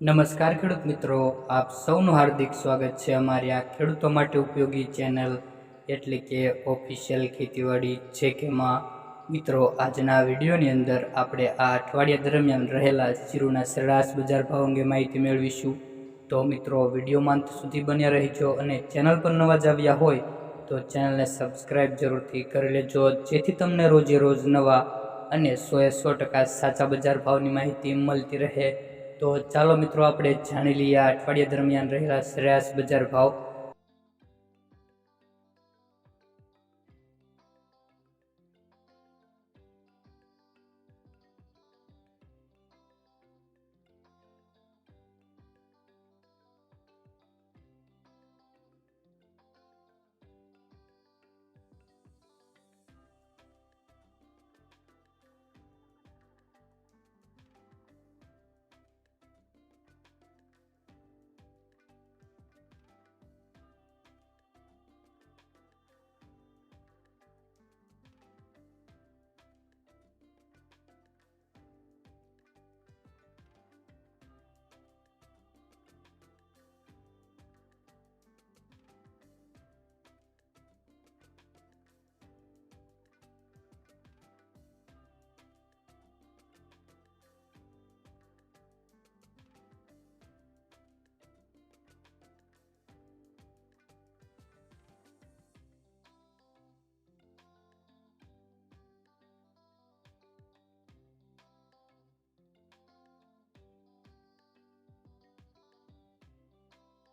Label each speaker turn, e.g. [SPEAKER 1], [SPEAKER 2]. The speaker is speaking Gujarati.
[SPEAKER 1] નમસ્કાર ખેડૂત મિત્રો, આપ સૌનું હાર્દિક સ્વાગત છે અમારી આ ખેડૂતો માટે ઉપયોગી ચેનલ એટલે કે ઓફિશિયલ ખેતીવાડી છે કે માં. મિત્રો, આજના વિડીયોની અંદર આપણે આ અઠવાડિયા દરમિયાન રહેલા જીરુના સરેરાશ બજાર ભાવ અંગે માહિતી મેળવીશું. તો મિત્રો વિડીયોમાં અંત સુધી બન્યા રહેજો અને ચેનલ પર નવા જ આવ્યા હોય તો ચેનલને સબસ્ક્રાઈબ જરૂરથી કરી લેજો, જેથી તમને રોજે રોજ નવા અને સોએ સો ટકા સાચા બજાર ભાવની માહિતી મળતી રહે. તો ચાલો મિત્રો આપણે જાણી લઈએ અઠવાડિયા દરમિયાન રહેલા શ્રેયાસ બજાર ભાવ.